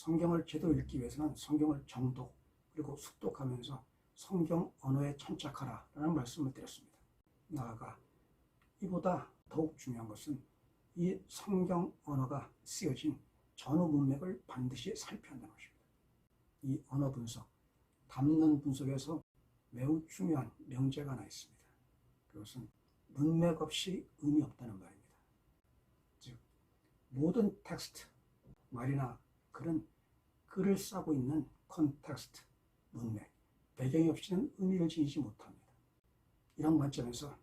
성경을 제대로 읽기 위해서는 성경을 정독 그리고 숙독하면서 성경 언어에 천착하라라는 말씀을 드렸습니다. 나아가 이보다 더욱 중요한 것은 이 성경 언어가 쓰여진 전후 문맥을 반드시 살펴야 한다는 것입니다. 이 언어 분석, 담론 분석에서 매우 중요한 명제가 하나 있습니다. 그것은 문맥 없이 의미 없다는 말입니다. 즉, 모든 텍스트, 말이나 글은 글을 싸고 있는 컨텍스트, 문맥, 배경이 없이는 의미를 지니지 못합니다. 이런 관점에서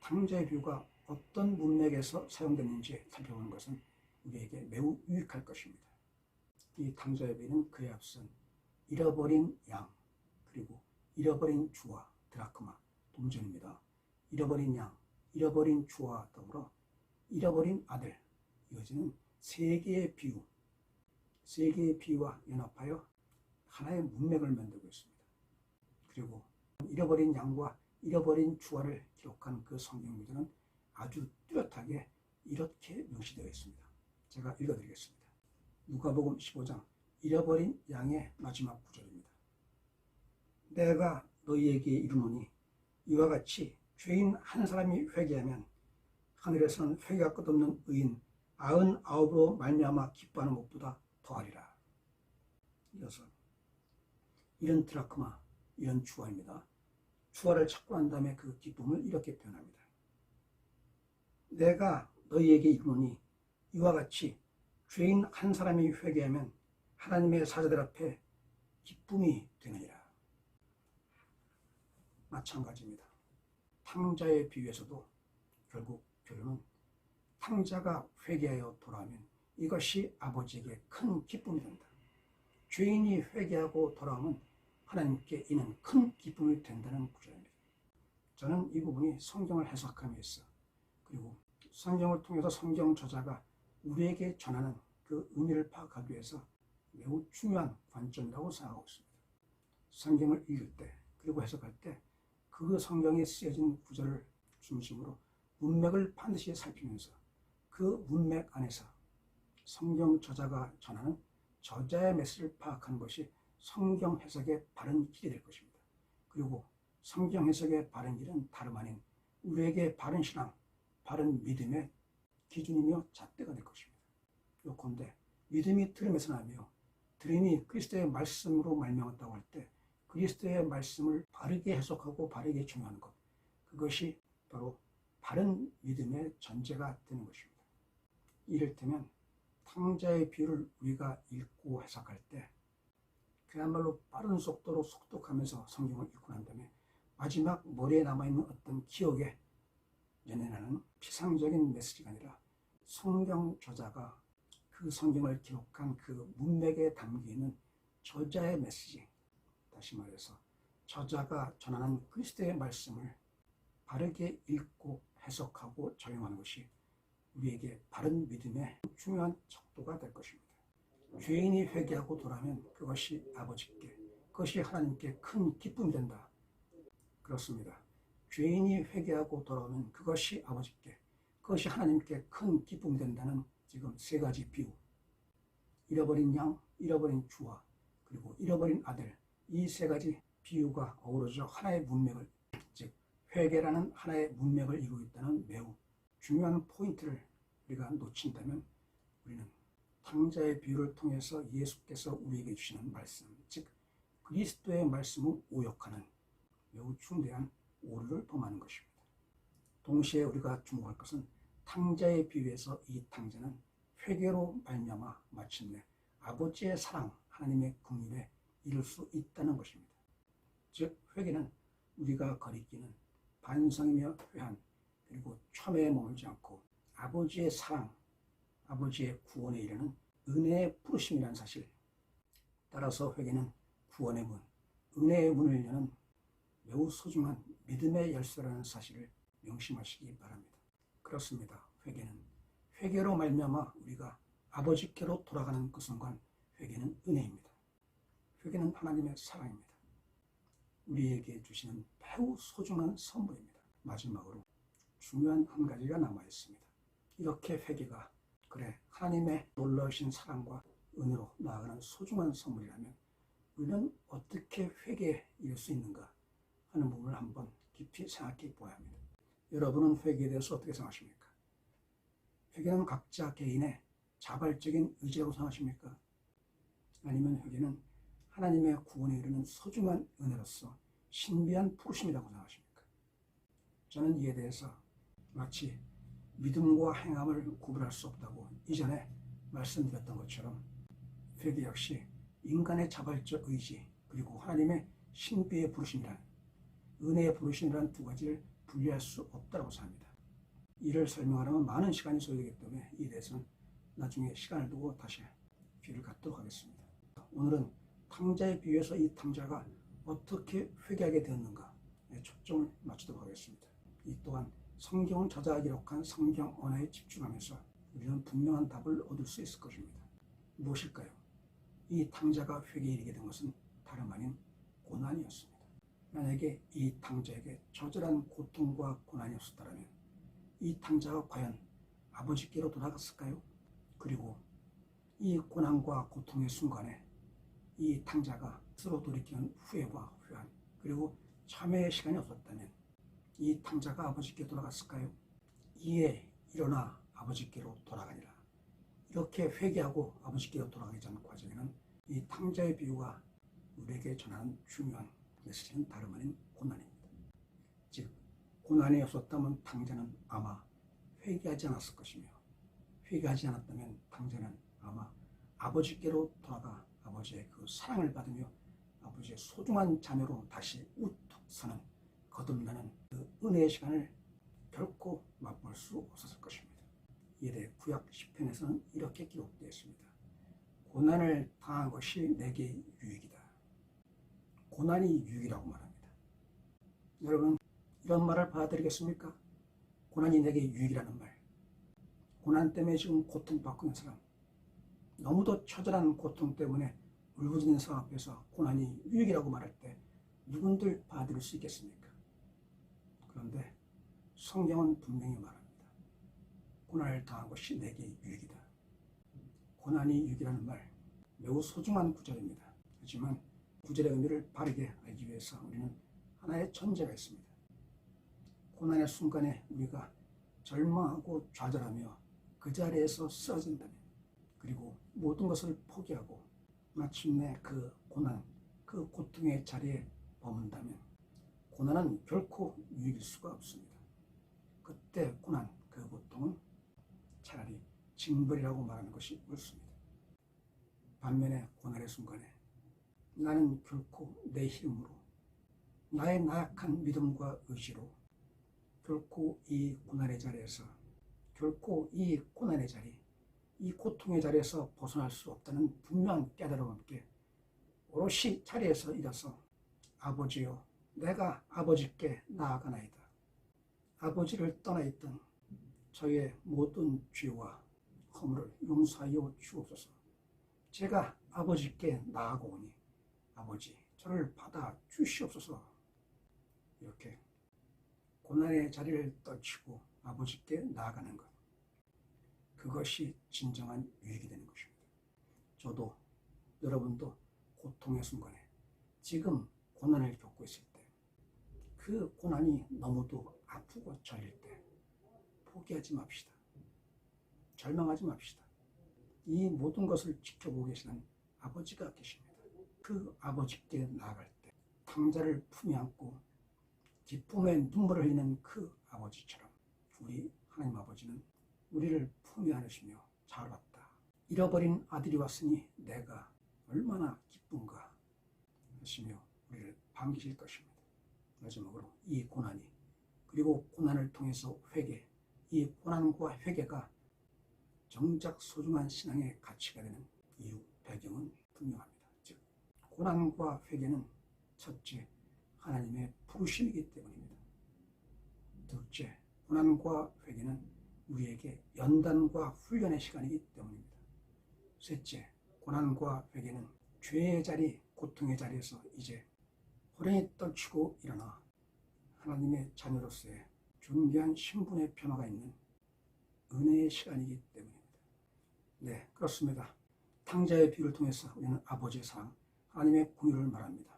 탕자의 비유가 어떤 문맥에서 사용됐는지 살펴보는 것은 우리에게 매우 유익할 것입니다. 이 탕자의 비유는 그에 앞선 잃어버린 양, 그리고 잃어버린 주와 드라크마, 동전입니다. 잃어버린 양, 잃어버린 주와 더불어 잃어버린 아들, 이어지는 세 개의 비유, 세 개의 비유와 연합하여 하나의 문맥을 만들고 있습니다. 그리고 잃어버린 양과 잃어버린 주화를 기록한 그 성경 구절은 아주 뚜렷하게 이렇게 명시되어 있습니다. 제가 읽어드리겠습니다. 누가복음 15장 잃어버린 양의 마지막 구절입니다. 내가 너희에게 이르노니 이와 같이 죄인 한 사람이 회개하면 하늘에서는 회개가 끝없는 의인 아흔 아홉으로 말미암아 기뻐하는 것보다 더하리라. 이어서 이런 드라크마, 이런 주화입니다. 주화를 찾고 난 다음에 그 기쁨을 이렇게 표현합니다. 내가 너희에게 이르노니 이와 같이 죄인 한 사람이 회개하면 하나님의 사자들 앞에 기쁨이 되느니라. 마찬가지입니다. 탕자의 비유에서도 결국 결론은 탕자가 회개하여 돌아오면 이것이 아버지에게 큰 기쁨이 된다. 죄인이 회개하고 돌아오면 하나님께 이는 큰 기쁨이 된다는 구절입니다. 저는 이 부분이 성경을 해석함에 있어 그리고 성경을 통해서 성경 저자가 우리에게 전하는 그 의미를 파악하기 위해서 매우 중요한 관점이라고 생각하고 있습니다. 성경을 읽을 때 그리고 해석할 때 그 성경에 쓰여진 구절을 중심으로 문맥을 반드시 살피면서 그 문맥 안에서 성경 저자가 전하는 저자의 메시지를 파악하는 것이 성경 해석의 바른 길이 될 것입니다. 그리고 성경 해석의 바른 길은 다름 아닌 우리에게 바른 신앙, 바른 믿음의 기준이며 잣대가 될 것입니다. 요컨대 믿음이 들음에서 나며 들음이 그리스도의 말씀으로 말미암았다고 할 때 그리스도의 말씀을 바르게 해석하고 바르게 중요한 것 그것이 바로 바른 믿음의 전제가 되는 것입니다. 이를테면 탕자의 비유를 우리가 읽고 해석할 때 그야말로 빠른 속도로 속독하면서 성경을 읽고 난 다음에 마지막 머리에 남아있는 어떤 기억에 연연하는 피상적인 메시지가 아니라 성경 저자가 그 성경을 기록한 그 문맥에 담기는 저자의 메시지 다시 말해서 저자가 전하는 그리스도의 말씀을 바르게 읽고 해석하고 적용하는 것이 우리에게 바른 믿음의 중요한 척도가 될 것입니다. 죄인이 회개하고 돌아오면 그것이 아버지께, 그것이 하나님께 큰 기쁨이 된다. 그렇습니다. 죄인이 회개하고 돌아오면 그것이 아버지께, 그것이 하나님께 큰 기쁨이 된다는 지금 세 가지 비유. 잃어버린 양, 잃어버린 주와, 그리고 잃어버린 아들. 이 세 가지 비유가 어우러져 하나의 문맥을, 즉, 회개라는 하나의 문맥을 이루고 있다는 매우 중요한 포인트를 우리가 놓친다면 우리는 탕자의 비유를 통해서 예수께서 우리에게 주시는 말씀, 즉 그리스도의 말씀을 오역하는 매우 중대한 오류를 범하는 것입니다. 동시에 우리가 주목할 것은 탕자의 비유에서 이 탕자는 회개로 말미암아 마침내 아버지의 사랑, 하나님의 국립에 이룰 수 있다는 것입니다. 즉 회개는 우리가 거리끼는 반성이며 회한 그리고 첨예에 머물지 않고 아버지의 사랑, 아버지의 구원에 이르는 은혜의 부르심이라는 사실. 따라서 회개는 구원의 문, 은혜의 문을 여는 매우 소중한 믿음의 열쇠라는 사실을 명심하시기 바랍니다. 그렇습니다. 회개는 회개로 말미암아 우리가 아버지께로 돌아가는 그 순간 회개는 은혜입니다. 회개는 하나님의 사랑입니다. 우리에게 주시는 매우 소중한 선물입니다. 마지막으로 중요한 한 가지가 남아 있습니다. 이렇게 회개가 그래 하나님의 놀라우신 사랑과 은혜로 나아가는 소중한 선물이라면 우리는 어떻게 회개에 수 있는가 하는 부분을 한번 깊이 생각해 보아야 합니다. 여러분은 회개에 대해서 어떻게 생각하십니까? 회개는 각자 개인의 자발적인 의지라고 생각하십니까? 아니면 회개는 하나님의 구원에 이르는 소중한 은혜로서 신비한 부르심이라고 생각하십니까? 저는 이에 대해서 마치 믿음과 행함을 구분할 수 없다고 이전에 말씀드렸던 것처럼 회개 역시 인간의 자발적 의지 그리고 하나님의 신비의 부르심이란 은혜의 부르심이란 두 가지를 분리할 수 없다고 생각합니다. 이를 설명하려면 많은 시간이 소요되기 때문에 이에 대해서는 나중에 시간을 두고 다시 기회를 갖도록 하겠습니다. 오늘은 탕자에 비유해서 이 탕자가 어떻게 회개하게 되었는가에 초점을 맞추도록 하겠습니다. 이 또한 성경을 저자 기록한 성경 언어에 집중하면서 우리는 분명한 답을 얻을 수 있을 것입니다. 무엇일까요? 이 탕자가 회개에 이르게 된 것은 다름 아닌 고난이었습니다. 만약에 이 탕자에게 저절한 고통과 고난이 없었다면 이 탕자가 과연 아버지께로 돌아갔을까요? 그리고 이 고난과 고통의 순간에 이 탕자가 스스로 돌이키는 후회와 후회함 그리고 참회의 시간이 없었다면 이 탕자가 아버지께 돌아갔을까요? 이에 일어나 아버지께로 돌아가니라. 이렇게 회개하고 아버지께로 돌아가기 전 과정에는 이 탕자의 비유가 우리에게 전하는 중요한 메시지는 다름 아닌 고난입니다. 즉 고난이 없었다면 탕자는 아마 회개하지 않았을 것이며 회개하지 않았다면 탕자는 아마 아버지께로 돌아가 아버지의 그 사랑을 받으며 아버지의 소중한 자녀로 다시 우뚝 서는 거듭나는 그 은혜의 시간을 결코 맛볼 수 없었을 것입니다. 대해 구약 10편에서는 이렇게 기록되어 있습니다. 고난을 당한 것이 내게 유익이다. 고난이 유익이라고 말합니다. 여러분 이런 말을 받아들이겠습니까? 고난이 내게 유익이라는 말. 고난 때문에 지금 고통받고 있는 사람. 너무도 처절한 고통 때문에 울부짖는 상황 앞에서 고난이 유익이라고 말할 때 누군들 받아들일 수 있겠습니까? 그런데 성경은 분명히 말합니다. 고난을 당한 것이 내게 유익이다. 고난이 유익이라는 말 매우 소중한 구절입니다. 하지만 구절의 의미를 바르게 알기 위해서 우리는 하나의 전제가 있습니다. 고난의 순간에 우리가 절망하고 좌절하며 그 자리에서 쓰러진다면 그리고 모든 것을 포기하고 마침내 그 고난, 그 고통의 자리에 머문다면 고난은 결코 유익일 수가 없습니다. 그때 고난, 그 고통은 차라리 징벌이라고 말하는 것이 옳습니다. 반면에 고난의 순간에 나는 결코 내 힘으로 나의 나약한 믿음과 의지로 결코 이 고난의 자리에서 결코 이 고난의 자리 이 고통의 자리에서 벗어날 수 없다는 분명한 깨달음과 함께 오롯이 자리에서 일어서 아버지요 내가 아버지께 나아가나이다. 아버지를 떠나 있던 저의 모든 죄와 허물을 용서하여 주옵소서. 제가 아버지께 나아가 오니 아버지 저를 받아 주시옵소서. 이렇게 고난의 자리를 떨치고 아버지께 나아가는 것. 그것이 진정한 유익이 되는 것입니다. 저도 여러분도 고통의 순간에 지금 고난을 겪고 있을 때 그 고난이 너무도 아프고 절릴 때 포기하지 맙시다. 절망하지 맙시다. 이 모든 것을 지켜보고 계시는 아버지가 계십니다. 그 아버지께 나아갈 때 탕자를 품에 안고 기쁨의 눈물을 흘리는 그 아버지처럼 우리 하나님 아버지는 우리를 품에 안으시며 잘 왔다. 잃어버린 아들이 왔으니 내가 얼마나 기쁜가 하시며 우리를 반기실 것입니다. 마지막으로 이 고난이 그리고 고난을 통해서 회개, 이 고난과 회개가 정작 소중한 신앙의 가치가 되는 이유, 배경은 분명합니다. 즉, 고난과 회개는 첫째, 하나님의 부르심이기 때문입니다. 둘째, 고난과 회개는 우리에게 연단과 훈련의 시간이기 때문입니다. 셋째, 고난과 회개는 죄의 자리, 고통의 자리에서 이제 호련히 떨치고 일어나 하나님의 자녀로서의 준비한 신분의 변화가 있는 은혜의 시간이기 때문입니다. 네, 그렇습니다. 탕자의 비유를 통해서 우리는 아버지의 사랑, 하나님의 공유를 말합니다.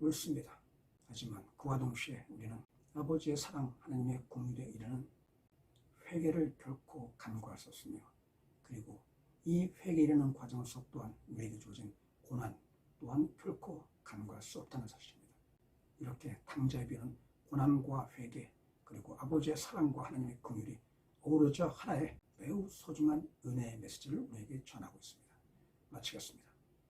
옳습니다. 하지만 그와 동시에 우리는 아버지의 사랑, 하나님의 공유에 이르는 회개를 결코 간과할 수 없으며 그리고 이 회개에 이르는 과정 속 또한 우리에게 주어진 고난 또한 결코 간과할 수 없다는 사실입니다. 이렇게 탕자의 비유는 고난과 회개 그리고 아버지의 사랑과 하나님의 긍휼이 어우러져 하나의 매우 소중한 은혜의 메시지를 우리에게 전하고 있습니다. 마치겠습니다.